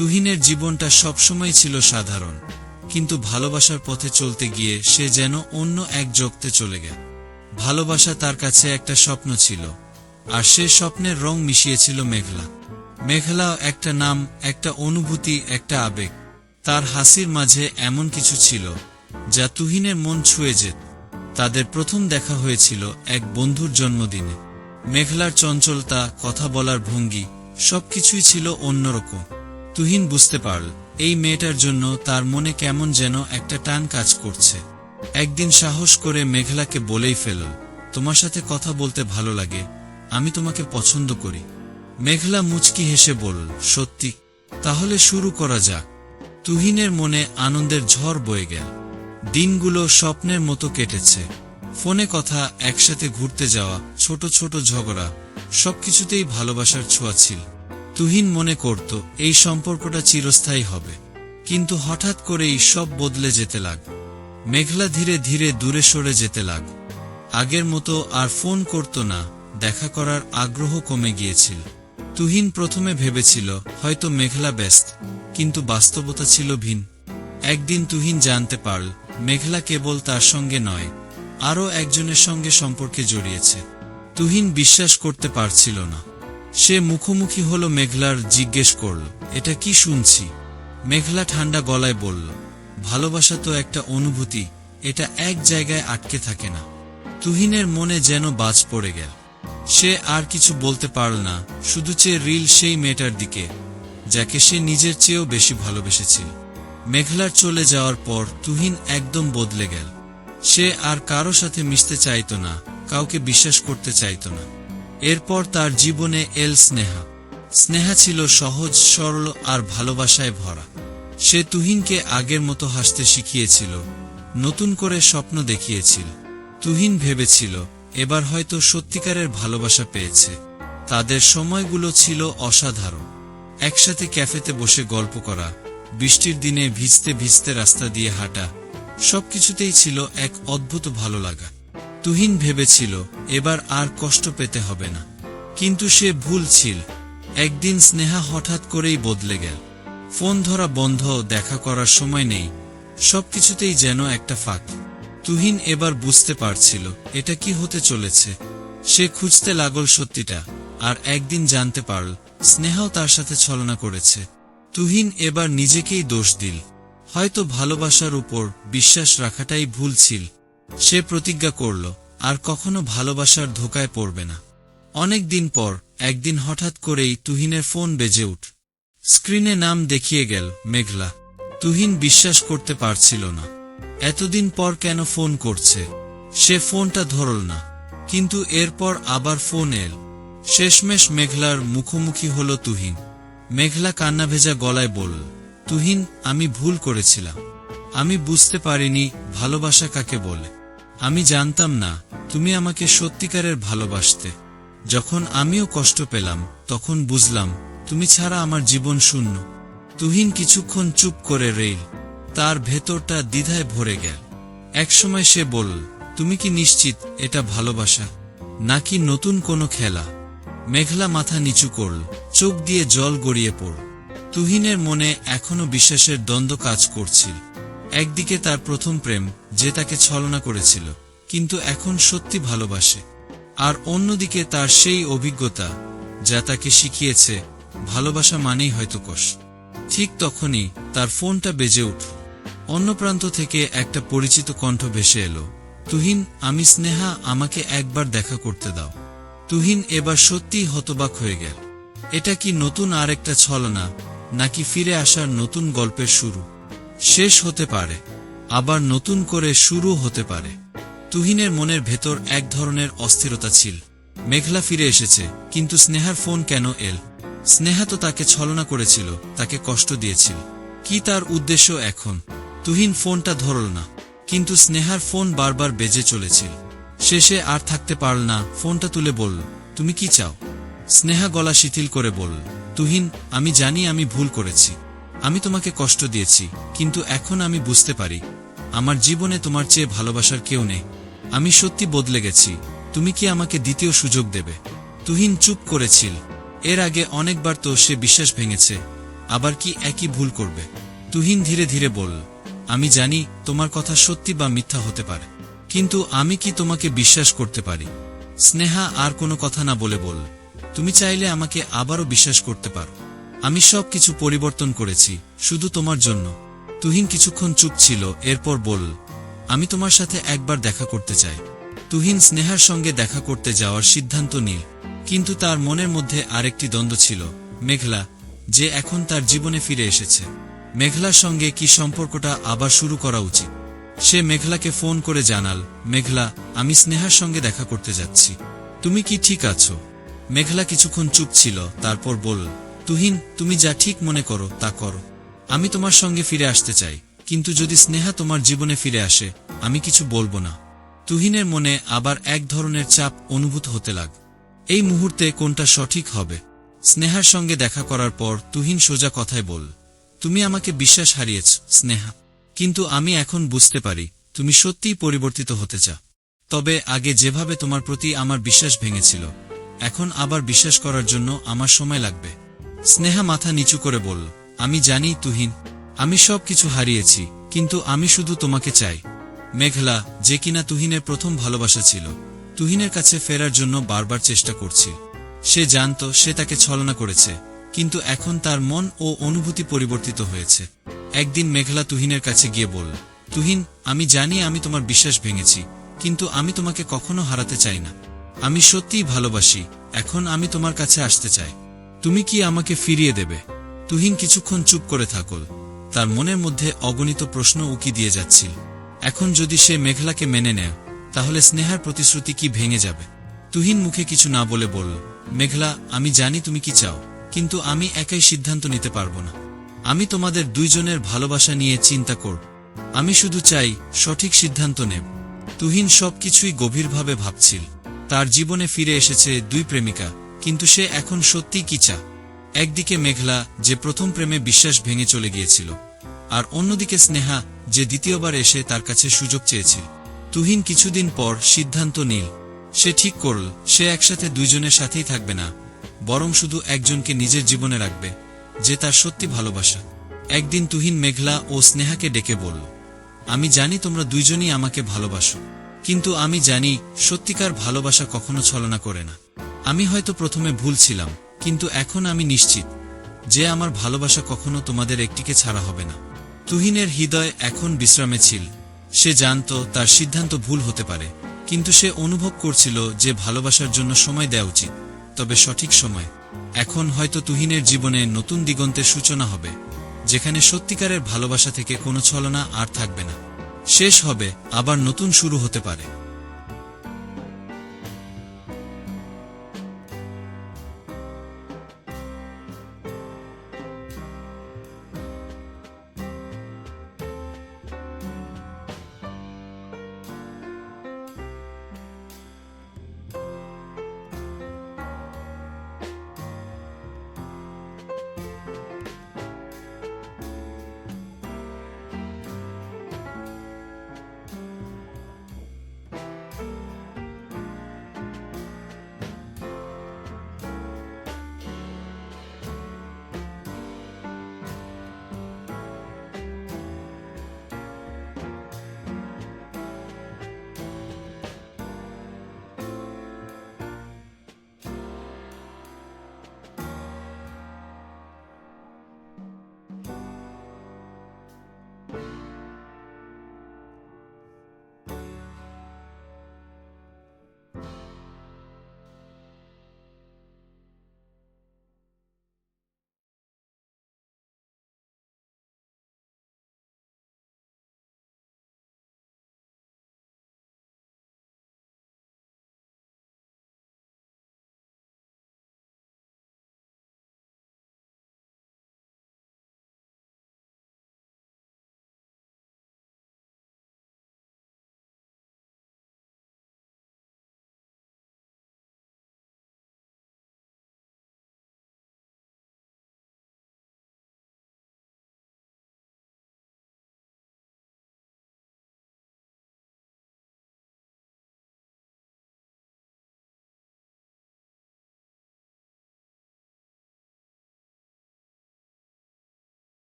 তুহিনের জীবনটা সবসময় ছিল সাধারণ, কিন্তু ভালোবাসার পথে চলতে গিয়ে সে যেন অন্য এক জগতে চলে গেল। ভালোবাসা তার কাছে একটা স্বপ্ন ছিল, আর সে স্বপ্নের রং মিশিয়েছিল মেঘলা। মেঘলা একটা নাম, একটা অনুভূতি, একটা আবেগ। তার হাসির মাঝে এমন কিছু ছিল, যা তুহিনের মন ছুঁয়ে যেত। তাদের প্রথম দেখা হয়েছিল এক বন্ধুর জন্মদিনে। মেঘলার চঞ্চলতা, কথা বলার ভঙ্গি, সবকিছুই ছিল অন্যরকম। তুহিন বুঝতে পারল, এই মেয়েটার জন্য তার মনে কেমন যেন একটা টান কাজ করছে। একদিন সাহস করে মেঘলাকে বলেই ফেলল, তোমার সাথে কথা বলতে ভালো লাগে, আমি তোমাকে পছন্দ করি। মেঘলা মুচকি হেসে বলল, সত্যি? তাহলে শুরু করা যাক। তুহিনের মনে আনন্দের ঝড় বয়ে গেল। দিনগুলো স্বপ্নের মতো কেটেছে। ফোনে কথা, একসাথে ঘুরতে যাওয়া, ছোট ছোট ঝগড়া, সবকিছুতেই ভালোবাসার ছোঁয়া ছিল। তুহিন মনে করত, এই সম্পর্কটা চিরস্থায়ী হবে। কিন্তু হঠাৎ করেই সব বদলে যেতে লাগ। মেঘলা ধীরে ধীরে দূরে সরে যেতে লাগ। আগের মতো আর ফোন করত না, দেখা করার আগ্রহ কমে গিয়েছিল। তুহিন প্রথমে ভেবেছিল, হয়তো মেঘলা ব্যস্ত, কিন্তু বাস্তবতা ছিল ভিন। একদিন তুহিন জানতে পারল, মেঘলা কেবল তার সঙ্গে নয়, আরও একজনের সঙ্গে সম্পর্কে জড়িয়েছে। তুহিন বিশ্বাস করতে পারছিল না। সে মুখোমুখি হলো মেঘলার জিজ্ঞেস করল, এটা কি শুনছি? মেঘলা ঠান্ডা গলায় বলল, ভালোবাসা তো একটা অনুভূতি, এটা এক জায়গায় আটকে থাকে না। তুহিনের মনে যেন বাজ পড়ে গেল। সে আর কিছু বলতে পারল না, শুধু চেয়ে রিল সেই মেয়েটার দিকে, যাকে সে নিজের চেয়েও বেশি ভালোবেসেছিল। মেঘলার চলে যাওয়ার পর তুহিন একদম বদলে গেল। সে আর কারও সাথে মিশতে চাইত না, কাউকে বিশ্বাস করতে চাইত না। এরপর তার জীবনে এল স্নেহা। স্নেহা ছিল সহজ, সরল আর ভালোবাসায় ভরা। সে তুহিনকে আগের মতো হাসতে শিখিয়েছিল, নতুন করে স্বপ্ন দেখিয়েছিল। তুহিন ভেবেছিল, এবার হয়তো সত্যিকারের ভালোবাসা পেয়েছে। তাদের সময়গুলো ছিল অসাধারণ। একসাথে ক্যাফেতে বসে গল্প করা, বৃষ্টির দিনে ভিজতে ভিজতে রাস্তা দিয়ে হাঁটা, সবকিছুতেই ছিল এক অদ্ভুত ভালো লাগা। তুহিন ভেবেছিল, এবার আর কষ্ট পেতে হবে না। কিন্তু সে ভুল ছিল। একদিন স্নেহা হঠাৎ করেই বদলে গেল। ফোন ধরা বন্ধ, দেখা করার সময় নেই। সবকিছুতেই যেন একটা ফাঁক। তুহিন এবার বুঝতে পারছিল, এটা কি হতে চলেছে? সে খুঁজতে লাগল সত্যিটা, আর একদিন জানতে পারল, স্নেহাও তার সাথে ছলনা করেছে। তুহিন এবার নিজেকেই দোষ দিল। হয়তো ভালোবাসার উপর বিশ্বাস রাখাটাই ভুল ছিল। সে প্রতিজ্ঞা করল, আর কখনো ভালোবাসার ধোকায় পড়বে না। অনেক দিন পর, একদিন হঠাৎ করেই তুহিনের ফোন বেজে উঠ স্ক্রিনে নাম দেখিয়ে গেল, মেঘলা। তুহিন বিশ্বাস করতে পারছিল না। এতদিন পর কেন ফোন করছে? সে ফোনটা ধরল না। কিন্তু এরপর আবার ফোন এল। শেষমেশ মেঘলার মুখোমুখি হল তুহিন। মেঘলা কান্না ভেজা গলায় বলল, তুহিন, আমি ভুল করেছিলাম। আমি বুঝতে পারিনি ভালোবাসা কাকে বলে। আমি জানতাম না, তুমি আমাকে সত্যিকারের ভালোবাসতে। যখন আমিও কষ্ট পেলাম, তখন বুঝলাম, তুমি ছাড়া আমার জীবন শূন্য। তুহিন কিছুক্ষণ চুপ করে রেল তার ভেতরটা দ্বিধায় ভরে গেল। একসময় সে বলল, তুমি কি নিশ্চিত এটা ভালোবাসা? নাকি নতুন কোনো খেলা? মেঘলা মাথা নিচু করল, চোখ দিয়ে জল গড়িয়ে পড়ল। তুহিনের মনে এখনও বিশ্বাসের দ্বন্দ্ব কাজ করছিল। একদিকে তার প্রথম প্রেম যে তাকে ছলনা করেছিল, কিন্তু এখন সত্যি ভালোবাসে। আর অন্যদিকে তার সেই অভিজ্ঞতা, যা তাকে শিখিয়েছে, ভালোবাসা মানেই হয়তো কষ। ঠিক তখনই তার ফোনটা বেজে উঠল। অন্য প্রান্ত থেকে একটা পরিচিত কণ্ঠ ভেসে এলো, তুহিন, আমি স্নেহা, আমাকে একবার দেখা করতে দাও। তুহিন এবার সত্যিই হতবাক হয়ে গেল। এটা কি নতুন আর একটা ছলনা, নাকি ফিরে আসার নতুন গল্পের শুরু? শেষ হতে পারে। আবার নতুন করে শুরু হতে পারে। তুহিনের মনের ভেতর এক ধরনের অস্থিরতা ছিল। মেঘলা ফিরে এসেছে, কিন্তু স্নেহার ফোন কেন এল? স্নেহা তো তাকে ছলনা করেছিল, তাকে কষ্ট দিয়েছিল। কি তার উদ্দেশ্য এখন? তুহিন ফোনটা ধরল না, কিন্তু স্নেহার ফোন বারবার বেজে চলেছিল। শেষে আর থাকতে পারল না, ফোনটা তুলে বলল, তুমি কি চাও? স্নেহা গলা শিথিল করে বলল, তুহিন, আমি জানি আমি ভুল করেছি। আমি তোমাকে কষ্ট দিয়েছি, কিন্তু এখন আমি বুঝতে পারি আমার জীবনে তোমার চেয়ে ভালোবাসার কেউ নেই। আমি সত্যি বদলে গেছি। তুমি কি আমাকে দ্বিতীয় সুযোগ দেবে? তুহিন চুপ করেছিল। এর আগে অনেকবার তো সে বিশ্বাস ভেঙেছে। আবার কি একই ভুল করবে? তুহিন ধীরে ধীরে বলল, আমি জানি তোমার কথা সত্যি বা মিথ্যা হতে পারে। কিন্তু আমি কি তোমাকে বিশ্বাস করতে পারি? স্নেহা আর কোনো কথা না বলে বলল, তুমি চাইলে আমাকে আবারও বিশ্বাস করতে পারো। আমি সব কিছু পরিবর্তন করেছি, শুধু তোমার জন্য। তুহিন কিছুক্ষণ চুপ ছিল, এরপর বলল, আমি তোমার সাথে একবার দেখা করতে চাই। তুহিন স্নেহার সঙ্গে দেখা করতে যাওয়ার সিদ্ধান্ত নিল, কিন্তু তার মনের মধ্যে আরেকটি দ্বন্দ্ব ছিল, মেঘলা, যে এখন তার জীবনে ফিরে এসেছে। মেঘলার সঙ্গে কি সম্পর্কটা আবার শুরু করা উচিত? সে মেঘলাকে ফোন করে জানাল, মেঘলা, আমি স্নেহার সঙ্গে দেখা করতে যাচ্ছি। তুমি কি ঠিক আছো? মেঘলা কিছুক্ষণ চুপ ছিল, তারপর বলল, তুহিন, তুমি যা ঠিক মনে করো, তা করো। আমি তোমার সঙ্গে ফিরে আসতে চাই, কিন্তু যদি স্নেহা তোমার জীবনে ফিরে আসে, আমি কিছু বলব না। তুহিনের মনে আবার এক ধরনের চাপ অনুভূত হতে লাগ। এই মুহূর্তে কোনটা সঠিক হবে? স্নেহার সঙ্গে দেখা করার পর তুহিন সোজা কথায় বল তুমি আমাকে বিশ্বাস হারিয়েছ, স্নেহা। কিন্তু আমি এখন বুঝতে পারি, তুমি সত্যিই পরিবর্তিত হতে চা তবে আগে যেভাবে তোমার প্রতি আমার বিশ্বাস ভেঙেছিল, এখন আবার বিশ্বাস করার জন্য আমার সময় লাগবে। স্নেহা মাথা নিচু করে বলল আমি জানি, তুহিন, আমি সব কিছু হারিয়েছি, কিন্তু আমি শুধু তোমাকে চাই। মেঘলা, যে কিনা তুহিনের প্রথম ভালোবাসা ছিল, তুহিনের কাছে ফেরার জন্য বারবার চেষ্টা করছিল সে জানত, সে তাকে ছলনা করেছে, কিন্তু এখন তার মন ও অনুভূতি পরিবর্তিত হয়েছে। একদিন মেঘলা তুহিনের কাছে গিয়ে বলল, তুহিন, আমি জানি আমি তোমার বিশ্বাস ভেঙেছি, কিন্তু আমি তোমাকে কখনো হারাতে চাই না। আমি সত্যিই ভালোবাসি, এখন আমি তোমার কাছে আসতে চাই। তুমি কি আমাকে ফিরিয়ে দেবে? তুহিন কিছুক্ষণ চুপ করে থাকল। তার মনের মধ্যে অগণিত প্রশ্ন উকি দিয়ে যাচ্ছিল। এখন যদি সে মেঘলাকে মেনে নেয়, তাহলে স্নেহার প্রতিশ্রুতি কি ভেঙে যাবে? তুহিন মুখে কিছু না বলে বলল, মেঘলা, আমি জানি তুমি কি চাও, কিন্তু আমি একাই সিদ্ধান্ত নিতে পারব না। আমি তোমাদের দুইজনের ভালোবাসা নিয়ে চিন্তা করব আমি শুধু চাই সঠিক সিদ্ধান্ত নেব। তুহিন সবকিছুই গভীরভাবে ভাবছিল। তার জীবনে ফিরে এসেছে দুই প্রেমিকা, কিন্তু সে এখন সত্যিই কি চা একদিকে মেঘলা, যে প্রথম প্রেমে বিশ্বাস ভেঙে চলে গিয়েছিল, আর অন্যদিকে স্নেহা, যে দ্বিতীয়বার এসে তার কাছে সুযোগ চেয়েছিল। তুহিন কিছুদিন পর সিদ্ধান্ত নিল, সে ঠিক করল, সে একসাথে দুইজনের সাথেই থাকবে না, বরং শুধু একজনকে নিজের জীবনে রাখবে, যে তার সত্যি ভালোবাসা। একদিন তুহিন মেঘলা ও স্নেহাকে ডেকে বলল, আমি জানি তোমরা দুইজনই আমাকে ভালোবাসো, কিন্তু আমি জানি সত্যিকার ভালোবাসা কখনো ছলনা করে না। আমি হয়তো প্রথমে ভুল ছিলাম কিন্তু এখন আমি নিশ্চিত যে আমার ভালোবাসা কখনো তোমাদের একটিকে ছাড়া হবে না। তুহিনের হৃদয় এখন বিশ্রামে ছিল। সে জানত তার সিদ্ধান্ত ভুল হতে পারে, কিন্তু সে অনুভব করছিল যে ভালোবাসার জন্য সময় দেওয়া উচিত। তবে সঠিক সময়। এখন হয়তো তুহিনের জীবনে নতুন দিগন্তের সূচনা হবে, যেখানে সত্যিকারের ভালোবাসা থেকে কোনো ছলনা আর থাকবে না। শেষ হবে, আবার নতুন শুরু হতে পারে।